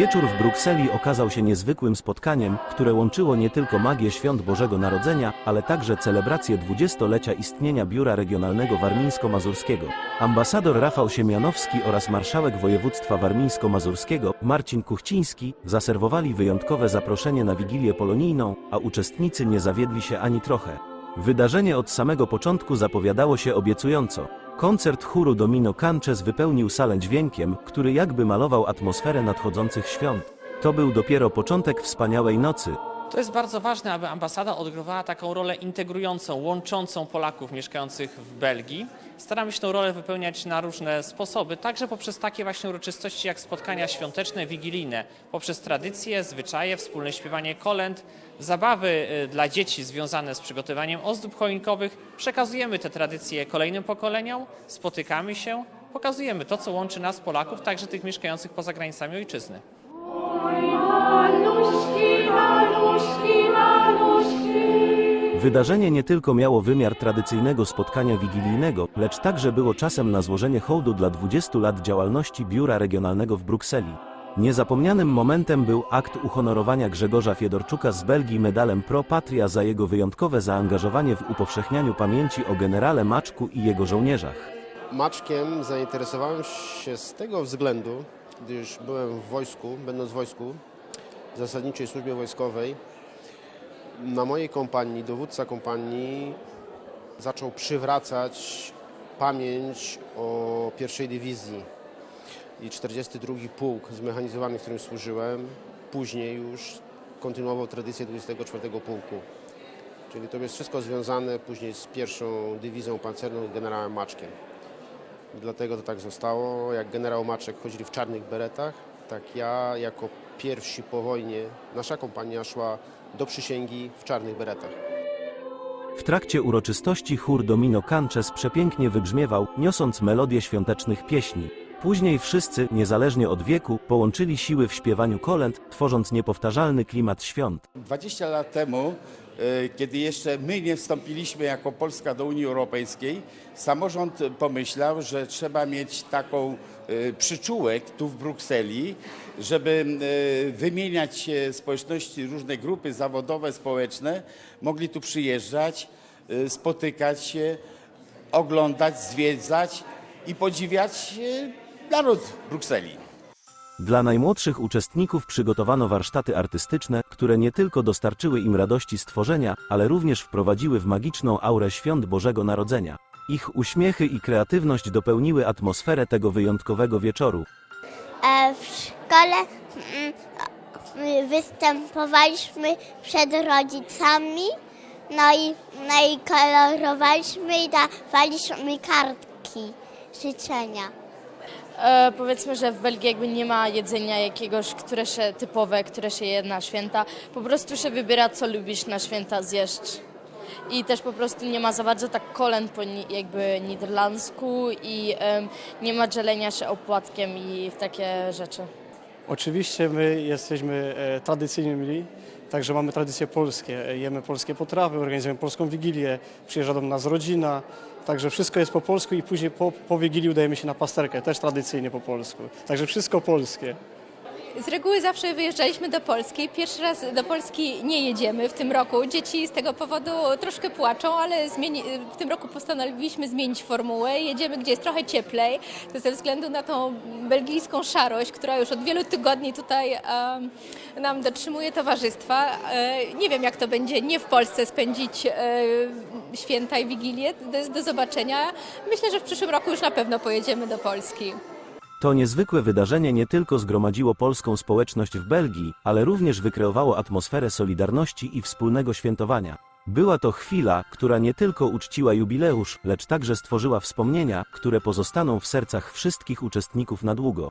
Wieczór w Brukseli okazał się niezwykłym spotkaniem, które łączyło nie tylko magię świąt Bożego Narodzenia, ale także celebrację dwudziestolecia istnienia Biura Regionalnego Warmińsko-Mazurskiego. Ambasador Rafał Siemianowski oraz marszałek województwa warmińsko-mazurskiego Marcin Kuchciński zaserwowali wyjątkowe zaproszenie na Wigilię Polonijną, a uczestnicy nie zawiedli się ani trochę. Wydarzenie od samego początku zapowiadało się obiecująco. Koncert chóru Domino Canches wypełnił salę dźwiękiem, który jakby malował atmosferę nadchodzących świąt. To był dopiero początek wspaniałej nocy. To jest bardzo ważne, aby ambasada odgrywała taką rolę integrującą, łączącą Polaków mieszkających w Belgii. Staramy się tę rolę wypełniać na różne sposoby, także poprzez takie właśnie uroczystości jak spotkania świąteczne, wigilijne, poprzez tradycje, zwyczaje, wspólne śpiewanie kolęd, zabawy y, dla dzieci związane z przygotowaniem ozdób choinkowych. Przekazujemy te tradycje kolejnym pokoleniom, spotykamy się, pokazujemy to, co łączy nas, Polaków, także tych mieszkających poza granicami ojczyzny. Wydarzenie nie tylko miało wymiar tradycyjnego spotkania wigilijnego, lecz także było czasem na złożenie hołdu dla 20 lat działalności Biura Regionalnego w Brukseli. Niezapomnianym momentem był akt uhonorowania Grzegorza Fiedorczuka z Belgii medalem Pro Patria za jego wyjątkowe zaangażowanie w upowszechnianiu pamięci o generale Maczku i jego żołnierzach. Maczkiem zainteresowałem się z tego względu, gdyż byłem w wojsku, będąc w wojsku, w zasadniczej służbie wojskowej, na mojej kompanii, dowódca kompanii zaczął przywracać pamięć o pierwszej dywizji i 42 Pułk zmechanizowany, w którym służyłem, później już kontynuował tradycję 24 Pułku. Czyli to jest wszystko związane później z pierwszą dywizją pancerną generałem Maczkiem. Dlatego to tak zostało. Jak generał Maczek chodzili w czarnych beretach, tak ja jako pierwsi po wojnie, nasza kompania szła do przysięgi w czarnych beretach. W trakcie uroczystości chór Domino Canches przepięknie wybrzmiewał, niosąc melodię świątecznych pieśni. Później wszyscy, niezależnie od wieku, połączyli siły w śpiewaniu kolęd, tworząc niepowtarzalny klimat świąt. 20 lat temu, e, kiedy jeszcze my nie wstąpiliśmy jako Polska do Unii Europejskiej, samorząd pomyślał, że trzeba mieć taką e, przyczółek tu w Brukseli, żeby e, wymieniać się społeczności, różne grupy zawodowe, społeczne, mogli tu przyjeżdżać, spotykać się, oglądać, zwiedzać i podziwiać naród Brukseli. Dla najmłodszych uczestników przygotowano warsztaty artystyczne, które nie tylko dostarczyły im radości stworzenia, ale również wprowadziły w magiczną aurę świąt Bożego Narodzenia. Ich uśmiechy i kreatywność dopełniły atmosferę tego wyjątkowego wieczoru. E, W szkole mm, występowaliśmy przed rodzicami, no i, no i kolorowaliśmy i dawaliśmy kartki życzenia. E, powiedzmy, że w Belgii jakby nie ma jedzenia jakiegoś, które się typowe, które się je na święta. Po prostu się wybiera, co lubisz na święta zjeść. I też po prostu nie ma za bardzo tak kolęd po ni- jakby niderlandzku i nie ma dzielenia się opłatkiem i w takie rzeczy. Oczywiście my jesteśmy e, tradycyjnymi, także mamy tradycje polskie. Jemy polskie potrawy, organizujemy polską wigilię, przyjeżdża do nas rodzina, także wszystko jest po polsku i później po, po wigilii udajemy się na pasterkę, też tradycyjnie po polsku. Także wszystko polskie. Z reguły zawsze wyjeżdżaliśmy do Polski. Pierwszy raz do Polski nie jedziemy w tym roku. Dzieci z tego powodu troszkę płaczą, ale zmieni- w tym roku postanowiliśmy zmienić formułę. Jedziemy, gdzie jest trochę cieplej. To ze względu na tą belgijską szarość, która już od wielu tygodni tutaj em, nam dotrzymuje towarzystwa. E, nie wiem, jak to będzie nie w Polsce spędzić e, święta i Wigilię. Do zobaczenia. Myślę, że w przyszłym roku już na pewno pojedziemy do Polski. To niezwykłe wydarzenie nie tylko zgromadziło polską społeczność w Belgii, ale również wykreowało atmosferę solidarności i wspólnego świętowania. Była to chwila, która nie tylko uczciła jubileusz, lecz także stworzyła wspomnienia, które pozostaną w sercach wszystkich uczestników na długo.